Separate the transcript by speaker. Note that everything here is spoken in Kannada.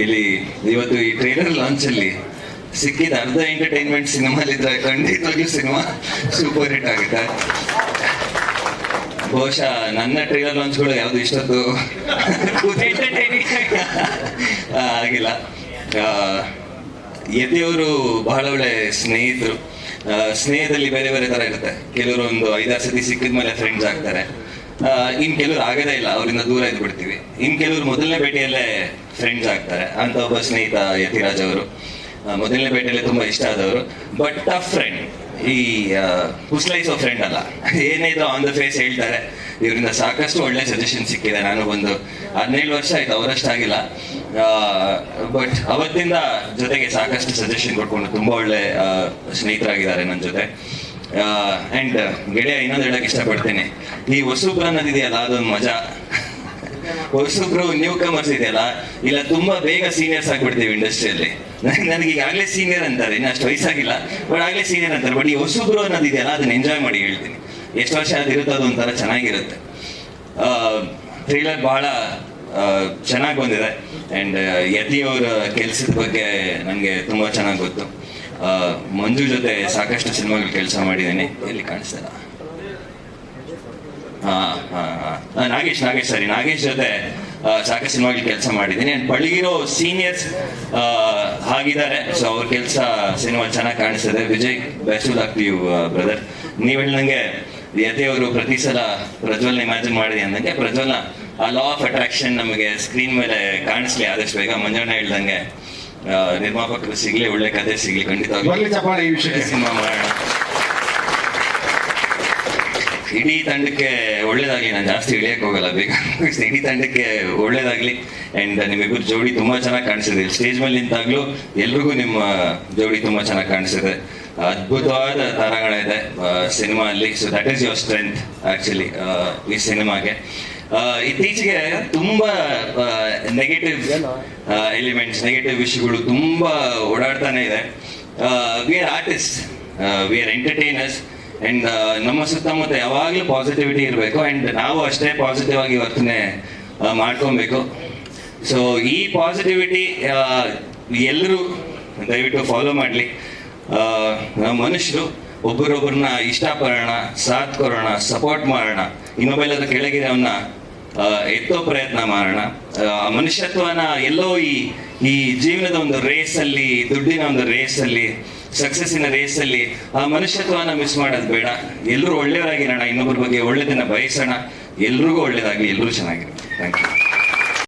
Speaker 1: ಇಲ್ಲಿ ಇವತ್ತು ಈ ಟ್ರೈಲರ್ ಲಾಂಚ್ ಅಲ್ಲಿ ಸಿಕ್ಕಿದ ಅರ್ಧ ಎಂಟರ್ಟೈನ್ಮೆಂಟ್ ಸಿನಿಮಾ ಇದ್ರೆ ಖಂಡಿತವಾಗ್ಲೂ ಸಿನಿಮಾ ಸೂಪರ್ ಹಿಟ್ ಆಗುತ್ತೆ. ಬಹುಶಃ ನನ್ನ ಟ್ರೈಲರ್ ಲಾಂಚ್ಗಳು ಯಾವ್ದು ಇಷ್ಟದ್ದು ಆಗಿಲ್ಲ. ಎದೆಯವರು ಬಹಳ ಒಳ್ಳೆ ಸ್ನೇಹಿತರು. ಸ್ನೇಹದಲ್ಲಿ ಬೇರೆ ಬೇರೆ ತರ ಇರುತ್ತೆ. ಕೆಲವರು ಒಂದು ಐದಾರು ಸತಿ ಸಿಕ್ಕಿದ ಮೇಲೆ ಫ್ರೆಂಡ್ಸ್ ಆಗ್ತಾರೆ. ಇನ್ ಕೆಲವ್ರು ಆಗದೇ ಇಲ್ಲ ಅವರಿಂದ ದೂರ ಇದ್ಬಿಡ್ತೀವಿ. ಇನ್ ಕೆಲವ್ರು ಮೊದಲನೇ ಭೇಟಿಯಲ್ಲೇ ಫ್ರೆಂಡ್ಸ್ ಆಗ್ತಾರೆ. ಅಂತ ಒಬ್ಬ ಸ್ನೇಹಿತ ಯತಿರಾಜ್ ಅವರು. ಮೊದಲನೇ ಬೇಟೆಯಲ್ಲಿ ತುಂಬಾ ಇಷ್ಟ ಆದವರು. ಬಟ್ ಟಫ್ ಫ್ರೆಂಡ್ ಈ ಹುಸ್ಲೈಸೋ ಫ್ರೆಂಡ್ ಅಲ್ಲ. ಏನೇ ಇದ್ರು ಆನ್ ದ ಫೇಸ್ ಹೇಳ್ತಾರೆ. ಇವರಿಂದ ಸಾಕಷ್ಟು ಒಳ್ಳೆ ಸಜೆಷನ್ ಸಿಕ್ಕಿದೆ. ನಾನು ಒಂದು ಹದಿನೇಳು ವರ್ಷ ಆಯ್ತು ಅವರಷ್ಟಾಗಿಲ್ಲ ಬಟ್ ಅವತ್ತಿಂದ ಜೊತೆಗೆ ಸಾಕಷ್ಟು ಸಜೆಷನ್ ಕೊಟ್ಕೊಂಡು ತುಂಬಾ ಒಳ್ಳೆ ಸ್ನೇಹಿತರಾಗಿದ್ದಾರೆ ನನ್ನ ಜೊತೆ. ಅಂಡ್ ಗೆಳೆಯ ಇನ್ನೊಂದು ಹೇಳಕ್ ಇಷ್ಟಪಡ್ತೇನೆ. ಈ ಹೊಸಬ್ರು ಅನ್ನೋದಿದೆಯಲ್ಲ ಅದೊಂದು ಮಜಾ. ಹೊಸಬ್ರು ನ್ಯೂ ಕಮರ್ಸ್ ಇದೆಯಲ್ಲ ಇಲ್ಲ ತುಂಬಾ ಬೇಗ ಸೀನಿಯರ್ಸ್ ಆಗ್ಬಿಡ್ತೀವಿ ಇಂಡಸ್ಟ್ರಿಯಲ್ಲಿ ನನಗೆ ಈಗಾಗಲೇ ಸೀನಿಯರ್ ಅಂತಾರೆ. ಇನ್ನು ಅಷ್ಟು ವಯಸ್ಸಾಗಿಲ್ಲ. ಬಟ್ ಆಗಲೇ ಸೀನಿಯರ್ ಅಂತಾರೆ. ಬಟ್ ಈ ಹೊಸಬ್ರು ಅನ್ನೋದಿದೆಯಲ್ಲ ಅದನ್ನ ಎಂಜಾಯ್ ಮಾಡಿ ಹೇಳ್ತೀನಿ. ಎಷ್ಟು ವರ್ಷ ಅದಿರುತ್ತೆ ಅದು ಒಂಥರ ಚೆನ್ನಾಗಿರುತ್ತೆ. ಟ್ರೈಲರ್ ಬಹಳ ಚೆನ್ನಾಗಿ ಬಂದಿದೆ. ಆ್ಯಂಡ್ ಯತಿ ಅವರ ಕೆಲಸದ ಬಗ್ಗೆ ನನಗೆ ತುಂಬ ಚೆನ್ನಾಗಿ ಗೊತ್ತು. ಮಂಜು ಜೊತೆ ಸಾಕಷ್ಟು ಸಿನಿಮಾಗಳು ಕೆಲಸ ಮಾಡಿದ್ದೀನಿ. ಎಲ್ಲಿ. ಆ, ನಾಗೇಶ್ ನಾಗೇಶ್ ಸರಿ. ನಾಗೇಶ್ ಜೊತೆ ಸಾಕಷ್ಟು ಸಿನಿಮಾಗಳು ಕೆಲಸ ಮಾಡಿದ್ದೀನಿ. ಅಂಡ್ ಪಳಗಿರೋ ಸೀನಿಯರ್ಸ್ ಆಗಿದ್ದಾರೆ ಸೊ ಅವ್ರ ಕೆಲಸ ಸಿನಿಮಾ ಚೆನ್ನಾಗಿ ಕಾಣಿಸ್ತದೆ. Vijay best of you brother ನೀವು ಹೇಳ್ದಂಗೆ ಯತೆ ಅವರು ಪ್ರತಿ ಸಲ ಪ್ರಜ್ವಲ್ನ ಇಮ್ಯಾಜಿನ್ ಮಾಡಿದೆ ಅಂದಂಗೆ ಪ್ರಜ್ವಲ್ನ ಆ ಲಾ ಆಫ್ ಅಟ್ರಾಕ್ಷನ್ ನಮಗೆ ಸ್ಕ್ರೀನ್ ಮೇಲೆ ಕಾಣಿಸ್ಲಿ ಆದಷ್ಟು ಬೇಗ. ಮಂಜಣ್ಣ ಹೇಳ್ದಂಗೆ ನಿರ್ಮಾಪಕರು ಸಿಗ್ಲಿ ಒಳ್ಳೆ ಕತೆ ಸಿಗ್ಲಿ
Speaker 2: ಖಂಡಿತ
Speaker 1: ಸಿನಿಮಾ ಮಾಡೋಣ. ಇಡೀ ತಂಡಕ್ಕೆ ಒಳ್ಳೇದಾಗಲಿ ನಾನು ಜಾಸ್ತಿ ಇಳಿಯಕ್ ಹೋಗಲ್ಲ. ಬೇಕಾದ್ರೆ ಇಡೀ ತಂಡಕ್ಕೆ ಒಳ್ಳೇದಾಗಲಿ ಅಂಡ್ ನಿಮ್ಮಿಬ್ಬರು ಜೋಡಿ ತುಂಬಾ ಚೆನ್ನಾಗಿ ಕಾಣಿಸಿದೆ. ಸ್ಟೇಜ್ ಮೇಲೆ ನಿಂತಾಗ್ಲೂ ಎಲ್ರಿಗೂ ನಿಮ್ಮ ಜೋಡಿ ತುಂಬಾ ಚೆನ್ನಾಗಿ ಕಾಣಿಸಿದೆ. ಅದ್ಭುತವಾದ ತರಗಳ ಇದೆ ಸಿನಿಮಾ ಅಲ್ಲಿ so that is your strength actually ಈ ಸಿನಿಮಾಗೆ. ಇತ್ತೀಚೆಗೆ ತುಂಬಾ ನೆಗೆಟಿವ್ ಎಲಿಮೆಂಟ್ಸ್ ನೆಗೆಟಿವ್ ವಿಷಯಗಳು ತುಂಬಾ ಓಡಾಡ್ತಾನೆ ಇದೆ. We are artist we are entertainers and ನಮ್ಮ ಸುತ್ತಮುತ್ತ ಯಾವಾಗಲೂ ಪಾಸಿಟಿವಿಟಿ ಇರಬೇಕು ಅಂಡ್ ನಾವು ಅಷ್ಟೇ ಪಾಸಿಟಿವ್ ಆಗಿ ವರ್ತನೆ ಮಾಡ್ಕೊಬೇಕು. ಸೊ ಈ ಪಾಸಿಟಿವಿಟಿ ಎಲ್ಲರೂ ದಯವಿಟ್ಟು ಫಾಲೋ ಮಾಡಲಿ. ನಮ್ಮ ಮನುಷ್ಯರು ಒಬ್ಬರೊಬ್ಬರನ್ನ ಇಷ್ಟಪಡೋಣ, ಸಾಥ್ ಕೊಡೋಣ ಸಪೋರ್ಟ್ ಮಾಡೋಣ. ಇನ್ನೊಬ್ಬೆಲ್ಲದ ಕೆಳಗಿದೆ ಅವನ್ನ ಎತ್ತೋ ಪ್ರಯತ್ನ ಮಾಡೋಣ. ಮನುಷ್ಯತ್ವನ ಎಲ್ಲೋ ಈ ಈ ಜೀವನದ ಒಂದು ರೇಸ್ ಅಲ್ಲಿ ದುಡ್ಡಿನ ಒಂದು ರೇಸ್ ಅಲ್ಲಿ ಸಕ್ಸಸ್ಸಿನ ರೇಸ್ ಅಲ್ಲಿ ಆ ಮನುಷ್ಯತ್ವನ ಮಿಸ್ ಮಾಡೋದು ಬೇಡ. ಎಲ್ಲರೂ ಒಳ್ಳೆಯವರಾಗಿರೋಣ, ಇನ್ನೊಬ್ಬರ ಬಗ್ಗೆ ಒಳ್ಳೆದನ್ನ ಬಯಸೋಣ. ಎಲ್ರಿಗೂ ಒಳ್ಳೇದಾಗ್ಲಿ ಎಲ್ಲರೂ ಚೆನ್ನಾಗಿರಲಿ. Thank you